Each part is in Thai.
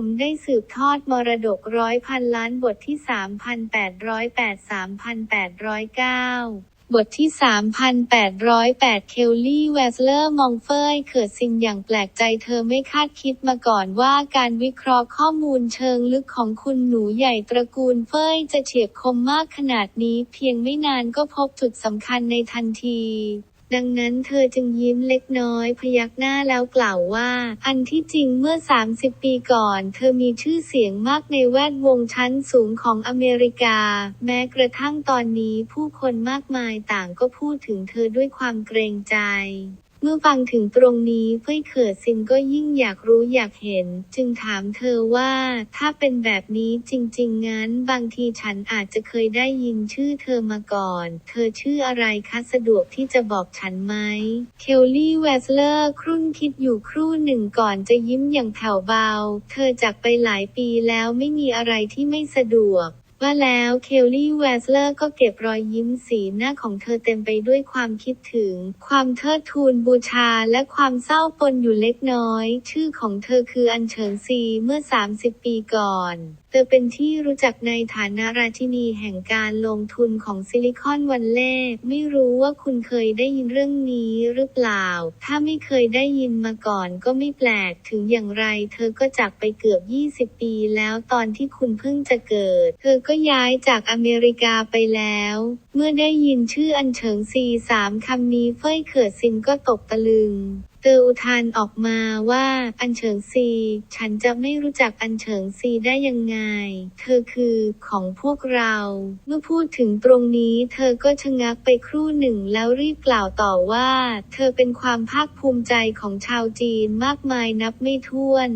ผมได้สืบทอดมรดกร้อยพันล้านบทที่ 3,808 3,809บทที่ 3,808 เคลลี่ แวสเลอร์ มองเฟยเขิดซินอย่างแปลกใจเธอไม่คาดคิดมาก่อนว่าการวิเคราะห์ข้อมูลเชิงลึกของคุณหนูใหญ่ตระกูลเฟยจะเฉียบคมมากขนาดนี้ เพียงไม่นานก็พบจุดสำคัญในทันที ดังนั้นเธอจึงยิ้มเล็กน้อยพยักหน้าแล้วกล่าวว่า อันที่จริงเมื่อ 30 ปีก่อน เธอมีชื่อเสียงมากในแวดวงชั้นสูงของอเมริกา แม้กระทั่งตอนนี้ผู้คนมากมายต่างก็พูดถึงเธอด้วยความเกรงใจ เมื่อฟังถึงตรงนี้เฟ้ยเขิดซินก็ยิ่งอยากรู้อยากเห็น จึงถามเธอว่าถ้าเป็นแบบนี้จริง ๆ งั้น บางทีฉันอาจจะเคยได้ยินชื่อเธอมาก่อน เธอชื่ออะไรคะสะดวกที่จะบอกฉันไหมเคลลี่แวสเลอร์ครุ่นคิดอยู่ครู่หนึ่งก่อนจะยิ้มอย่างแผ่วเบา เธอจากไปหลายปีแล้วไม่มีอะไรที่ไม่สะดวก ว่าแล้วเคลลี่แวสเลอร์ก็เก็บรอยยิ้มสีหน้าของเธอเต็มไปด้วยความคิดถึง ความเทิดทูนบูชาและความเศร้าปนอยู่เล็กน้อย ชื่อของเธอคืออัญเฉินซีเมื่อ 30 ปีก่อนเธอเป็นที่รู้จักในฐานะราชินีแห่งการลงทุนของซิลิคอนวันเล่ไม่รู้ว่าคุณเคยได้ยินเรื่องนี้หรือเปล่า ถ้าไม่เคยได้ยินมาก่อนก็ไม่แปลก ถึงอย่างไร เธอก็จากไปเกือบ 20 ปีแล้วตอนที่คุณเพิ่งจะเกิด เธอก็ย้ายจากอเมริกาไปแล้ว เมื่อได้ยินชื่ออันเฉิงซีสามคำนี้เฟ้ยเขิดซินก็ตกตะลึงเตออุทานออกมาว่า อันเฉิงซี ฉันจะไม่รู้จักอันเฉิงซีได้ยังไง เธอคือของพวกเรา เมื่อพูดถึงตรงนี้ เธอก็ชะงักไปครู่หนึ่งแล้วรีบกล่าวต่อว่า เธอเป็นความภาคภูมิใจของชาวจีนมากมายนับไม่ถ้วน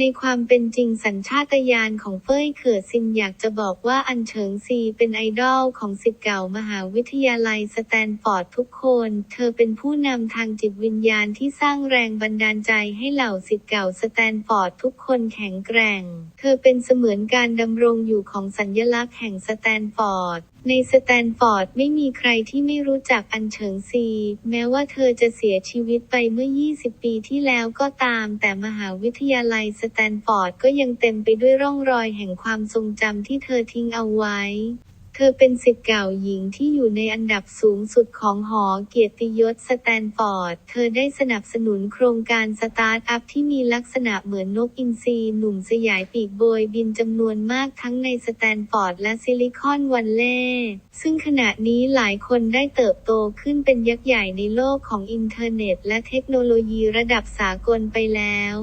ในความเป็นจริงสัญชาตญาณของเฟ้ยเขิดซินอยากจะบอกว่าอันเฉิงซีเป็นไอดอลของศิษย์เก่ามหาวิทยาลัยสแตนฟอร์ดทุกคน เธอเป็นผู้นำทางจิตวิญญาณที่สร้างแรงบันดาลใจให้เหล่าศิษย์เก่าสแตนฟอร์ดทุกคนแข็งแกร่ง เธอเป็นเสมือนการดำรงอยู่ของสัญญลักษณ์แห่งสแตนฟอร์ด ในสแตนฟอร์ดไม่มีใครที่ไม่รู้จักอันเฉิงซี แม้ว่าเธอจะเสียชีวิตไปเมื่อ 20 ปีที่แล้วก็ตาม แต่มหาวิทยาลัยสแตนฟอร์ดก็ยังเต็มไปด้วยร่องรอยแห่งความทรงจำที่เธอทิ้งเอาไว้ เธอเป็นศิษย์เก่าหญิงที่อยู่ในอันดับสูงสุดของหอเกียรติยศสแตนฟอร์ด เธอได้สนับสนุนโครงการสตาร์ทอัพที่มีลักษณะเหมือนนกอินทรีหนุ่มสยายปีกโบยบินจำนวนมากทั้งในสแตนฟอร์ดและซิลิคอนวันเล่ ซึ่งขณะนี้หลายคนได้เติบโตขึ้นเป็นยักษ์ใหญ่ในโลกของอินเทอร์เน็ต และเทคโนโลยีระดับสากลไปแล้ว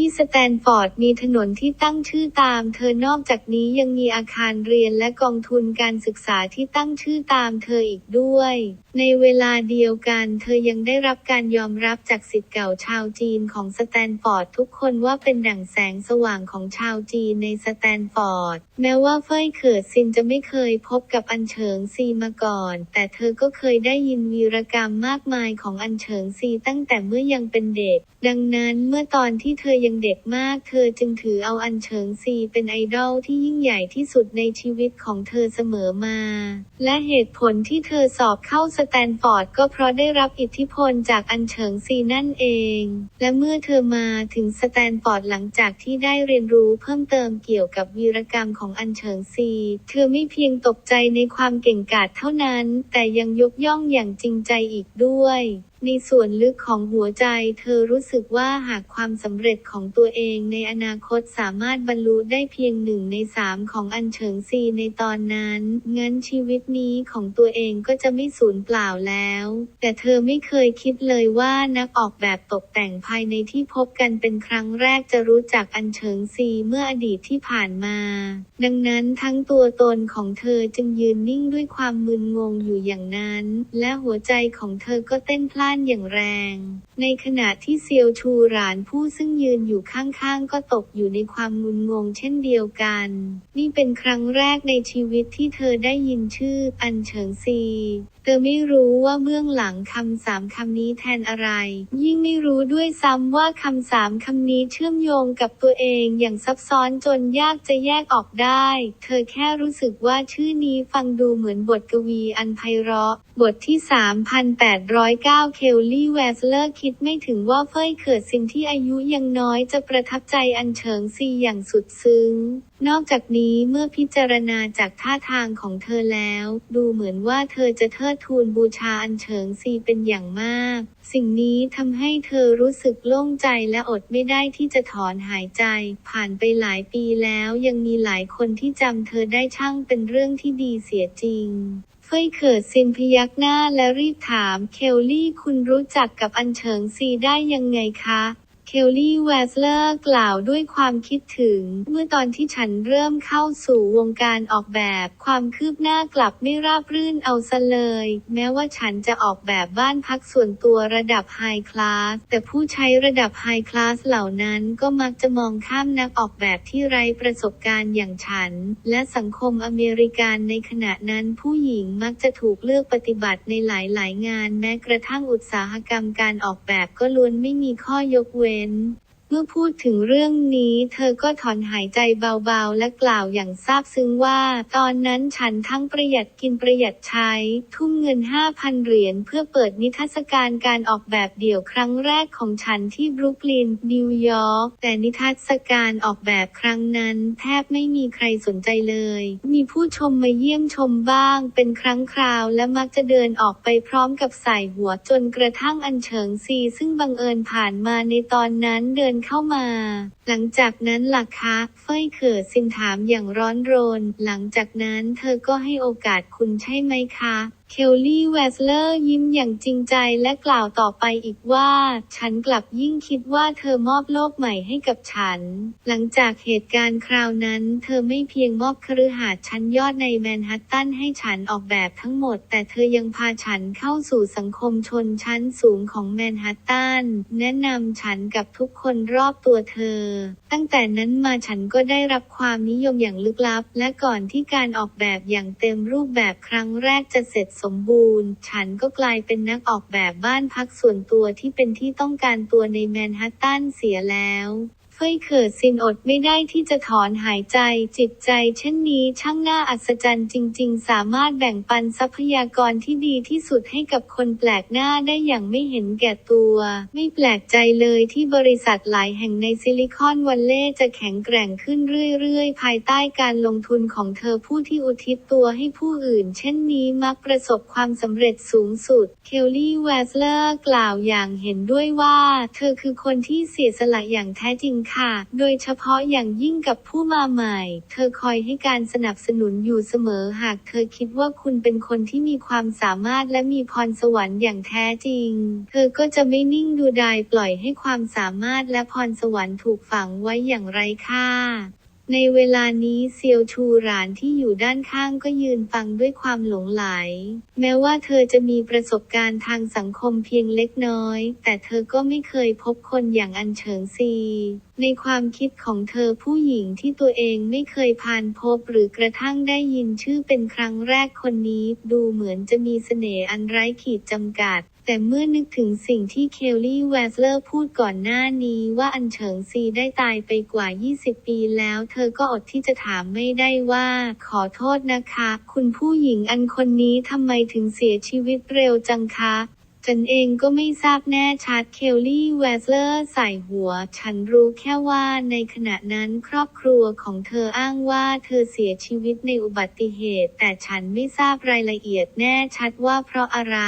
ที่สแตนฟอร์ดมีถนนที่ตั้งชื่อตามเธอนอกจากนี้ยังมีอาคารเรียนและกองทุนการศึกษาที่ตั้งชื่อตามเธออีกด้วย ในเวลาเดียวกันเธอยังได้รับการยอมรับจากสิทธิ์เก่าชาวจีนของสแตนฟอร์ดทุกคนว่าเป็นดั่งแสงสว่างของชาวจีนในสแตนฟอร์ด แม้ว่าเฟยเขิดซินจะไม่เคยพบกับอันเฉิงซีมาก่อน แต่เธอก็เคยได้ยินวีรกรรมมากมายของอันเฉิงซีตั้งแต่เมื่อยังเป็นเด็ก ดังนั้นเมื่อตอนที่เธอยังเด็กมาก เธอจึงถือเอาอันเฉิงซีเป็นไอดอลที่ยิ่งใหญ่ที่สุดในชีวิตของเธอเสมอมา และเหตุผลที่เธอสอบเข้าสแตนฟอร์ดก็เพราะได้รับอิทธิพลจากอันเฉิงซีนั่นเอง และเมื่อเธอมาถึงสแตนฟอร์ดหลังจากที่ได้เรียนรู้เพิ่มเติมเกี่ยวกับวีรกรรมของอันเฉิงซี เธอไม่เพียงตกใจในความเก่งกาจเท่านั้น แต่ยังยกย่องอย่างจริงใจอีกด้วยในส่วนลึกของหัวใจเธอรู้สึกว่าหากความสำเร็จของตัวเองในอนาคตสามารถบรรลุได้เพียงหนึ่งในสามของอันเฉิงซีในตอนนั้น งั้นชีวิตนี้ของตัวเองก็จะไม่สูญเปล่าแล้ว แต่เธอไม่เคยคิดเลยว่านักออกแบบตกแต่งภายในที่พบกันเป็นครั้งแรกจะรู้จักอันเฉิงซีเมื่ออดีตที่ผ่านมา ดังนั้นทั้งตัวตนของเธอจึงยืนนิ่งด้วยความมึนงงอยู่อย่างนั้น และหัวใจของเธอก็เต้นพล่านอย่างแรง ในขณะที่เซียวชูหลานผู้ซึ่งยืนอยู่ข้างๆ ก็ตกอยู่ในความงุนงงเช่นเดียวกัน นี่เป็นครั้งแรกในชีวิตที่เธอได้ยินชื่ออันเฉิงซี เธอไม่รู้ว่าเบื้องหลังคำสามคำนี้แทนอะไร ยิ่งไม่รู้ด้วยซ้ำว่าคำสามคำนี้เชื่อมโยงกับตัวเองอย่างซับซ้อนจนยากจะแยกออกได้ เธอแค่รู้สึกว่าชื่อนี้ฟังดูเหมือนบทกวีอันไพเราะ บทที่ 3,809 เคลลี่แวสเลอร์คิดไม่ถึงว่าเฟยเขิดซินที่อายุยังน้อยจะประทับใจอันเฉิงซีอย่างสุดซึ้งนอกจากนี้เมื่อพิจารณาจากท่าทางของเธอแล้ว ดูเหมือนว่าเธอจะเทิดทูนบูชาอันเฉิงซีเป็นอย่างมาก สิ่งนี้ทำให้เธอรู้สึกโล่งใจและอดไม่ได้ที่จะถอนหายใจ ผ่านไปหลายปีแล้วยังมีหลายคนที่จำเธอได้ช่างเป็นเรื่องที่ดีเสียจริงเฟยเขิดซินพยักหน้าและรีบถามเคลลี่คุณรู้จักกับอันเฉิงซีได้ยังไงคะ เคลลี่แวสเลอร์กล่าวด้วยความคิดถึง เมื่อตอนที่ฉันเริ่มเข้าสู่วงการออกแบบ ความคืบหน้ากลับไม่ราบรื่นเอาซะเลย แม้ว่าฉันจะออกแบบบ้านพักส่วนตัวระดับไฮคลาสแต่ผู้ใช้ระดับไฮคลาสเหล่านั้นก็มักจะมองข้ามนักออกแบบที่ไร้ประสบการณ์อย่างฉัน และสังคมอเมริกันในขณะนั้นผู้หญิงมักจะถูกเลือกปฏิบัติในหลายๆงาน แม้กระทั่งอุตสาหกรรมการออกแบบก็ล้วนไม่มีข้อยกเว้น in. เมื่อพูดถึงเรื่องนี้ เธอก็ถอนหายใจเบาๆ และกล่าวอย่างซาบซึ้งว่า ตอนนั้นฉันทั้งประหยัดกินประหยัดใช้ ทุ่มเงิน 5,000 เหรียญเพื่อเปิดนิทรรศการการออกแบบเดี่ยวครั้งแรกของฉันที่บรุกลิน นิวยอร์ก แต่นิทรรศการออกแบบครั้งนั้นแทบไม่มีใครสนใจเลย มีผู้ชมมาเยี่ยมชมบ้าง เป็นครั้งคราวและมักจะเดินออกไปพร้อมกับสายหัวจนกระทั่งอันเฉิงซีซึ่งบังเอิญผ่านมาในตอนนั้นเดินเข้ามา หลังจากนั้นล่ะคะเฟยเขิดซินถามอย่างร้อนรน หลังจากนั้นเธอก็ให้โอกาสคุณใช่ไหมคะ เคลลี่แวสเลอร์ยิ้มอย่างจริงใจและกล่าวต่อไปอีกว่า ฉันกลับยิ่งคิดว่าเธอมอบโลกใหม่ให้กับฉัน หลังจากเหตุการณ์คราวนั้น เธอไม่เพียงมอบคฤหาสน์ชั้นยอดในแมนฮัตตันให้ฉันออกแบบทั้งหมด แต่เธอยังพาฉันเข้าสู่สังคมชนชั้นสูงของแมนฮัตตันแนะนำฉันกับทุกคนรอบตัวเธอ ตั้งแต่นั้นมาฉันก็ได้รับความนิยมอย่างลึกลับ และก่อนที่การออกแบบอย่างเต็มรูปแบบครั้งแรกจะเสร็จสมบูรณ์ ฉันก็กลายเป็นนักออกแบบบ้านพักส่วนตัวที่เป็นที่ต้องการตัวในแมนฮัตตันเสียแล้ว เฟยเขิดซินอดไม่ได้ที่จะถอนหายใจ จิตใจเช่นนี้ช่างน่าอัศจรรย์จริง ๆ สามารถแบ่งปันทรัพยากรที่ดีที่สุดให้กับคนแปลกหน้าได้อย่างไม่เห็นแก่ตัว ไม่แปลกใจเลยที่บริษัทหลายแห่งในซิลิคอนวัลเลย์จะแข็งแกร่งขึ้นเรื่อยๆ ภายใต้การลงทุนของเธอผู้ที่อุทิศตัวให้ผู้อื่น เช่นนี้มักประสบความสำเร็จสูงสุด เคลลี่แวสเลอร์กล่าวอย่างเห็นด้วยว่า เธอคือคนที่เสียสละอย่างแท้จริงค่ะ โดยเฉพาะอย่างยิ่งกับผู้มาใหม่ เธอคอยให้การสนับสนุนอยู่เสมอหากเธอคิดว่าคุณเป็นคนที่มีความสามารถและมีพรสวรรค์อย่างแท้จริง เธอก็จะไม่นิ่งดูดายปล่อยให้ความสามารถและพรสวรรค์ถูกฝังไว้อย่างไร้ค่า ในเวลานี้เซียวชูหลานที่อยู่ด้านข้างก็ยืนฟังด้วยความหลงไหล แม้ว่าเธอจะมีประสบการณ์ทางสังคมเพียงเล็กน้อย แต่เธอก็ไม่เคยพบคนอย่างอันเฉิงซี ในความคิดของเธอผู้หญิงที่ตัวเองไม่เคยผ่านพบหรือกระทั่งได้ยินชื่อเป็นครั้งแรกคนนี้ ดูเหมือนจะมีเสน่ห์อันไร้ขีดจำกัด แต่เมื่อนึกถึงสิ่งที่เคลลี่แวสเลอร์พูดก่อนหน้านี้ว่าอันเฉิงซีได้ตายไปกว่า 20 ปีแล้ว เธอก็อดที่จะถามไม่ได้ว่า ขอโทษนะคะ คุณผู้หญิงอันคนนี้ทำไมถึงเสียชีวิตเร็วจังคะฉันเองก็ไม่ทราบแน่ชัดเคลลี่แวสเลอร์ใส่หัว ฉันรู้แค่ว่าในขณะนั้นครอบครัวของเธออ้างว่าเธอเสียชีวิตในอุบัติเหตุ แต่ฉันไม่ทราบรายละเอียดแน่ชัดว่าเพราะอะไร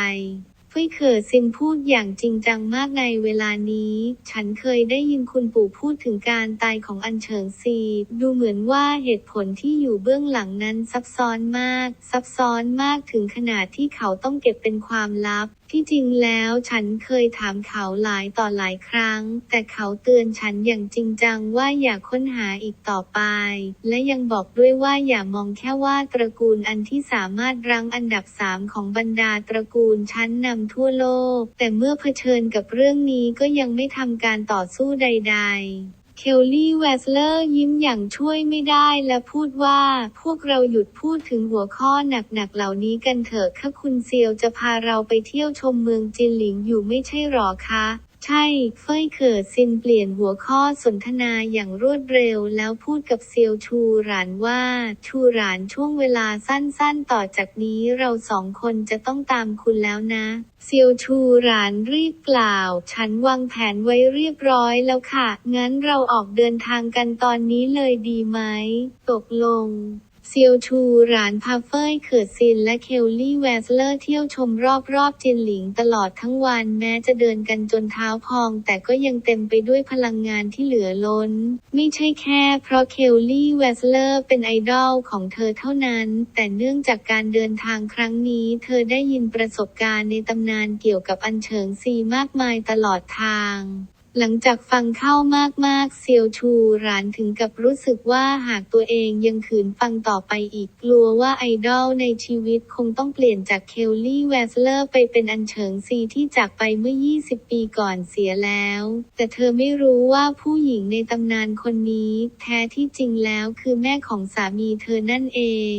เฟยเขอซินพูดอย่างจริงจังมากในเวลานี้ ฉันเคยได้ยินคุณปู่พูดถึงการตายของอันเฉิงซี ดูเหมือนว่าเหตุผลที่อยู่เบื้องหลังนั้นซับซ้อนมาก ซับซ้อนมากถึงขนาดที่เขาต้องเก็บเป็นความลับ ที่จริงแล้วฉันเคยถามเขาหลายต่อหลายครั้ง แต่เขาเตือนฉันอย่างจริงจังว่าอย่าค้นหาอีกต่อไป และยังบอกด้วยว่าอย่ามองแค่ว่าตระกูลอันที่สามารถรั้งอันดับสามของบรรดาตระกูลชั้นนำทั่วโลก แต่เมื่อเผชิญกับเรื่องนี้ก็ยังไม่ทำการต่อสู้ใด ๆ เคลลี่แวสเลอร์ยิ้มอย่างช่วยไม่ได้และพูดว่า พวกเราหยุดพูดถึงหัวข้อหนักๆเหล่านี้กันเถอะค่ะคุณเซียวจะพาเราไปเที่ยวชมเมืองจินหลิงอยู่ไม่ใช่หรอคะ ใช่ เฟยเขิดซินเปลี่ยนหัวข้อสนทนาอย่างรวดเร็วแล้วพูดกับเซียวชูหรานว่า ชูหรานช่วงเวลาสั้นๆ ต่อจากนี้เราสองคนจะต้องตามคุณแล้วนะ เซียวชูหรานรีบกล่าว ฉันวางแผนไว้เรียบร้อยแล้วค่ะ งั้นเราออกเดินทางกันตอนนี้เลยดีไหม ตกลง เซียวชูหรานพาเฟยเขิดซินและเคลลี่แวสเลอร์เที่ยวชมรอบๆจินหลิงตลอดทั้งวันแม้จะเดินกันจนเท้าพอง แต่ก็ยังเต็มไปด้วยพลังงานที่เหลือล้น ไม่ใช่แค่เพราะเคลลี่แวสเลอร์เป็นไอดอลของเธอเท่านั้น แต่เนื่องจากการเดินทางครั้งนี้ เธอได้ยินประสบการณ์ในตำนานเกี่ยวกับอันเฉิงซีมากมายตลอดทาง หลังจากฟังเข้ามากๆ เซียวชูหรานถึงกับรู้สึกว่าหากตัวเองยังขืนฟังต่อไปอีก กลัวว่าไอดอลในชีวิตคงต้องเปลี่ยนจากเคลลี่แวสเลอร์ไปเป็นอันเฉิงซีที่จากไปเมื่อ 20 ปีก่อนเสียแล้ว แต่เธอไม่รู้ว่าผู้หญิงในตำนานคนนี้ แท้ที่จริงแล้วคือแม่ของสามีเธอนั่นเอง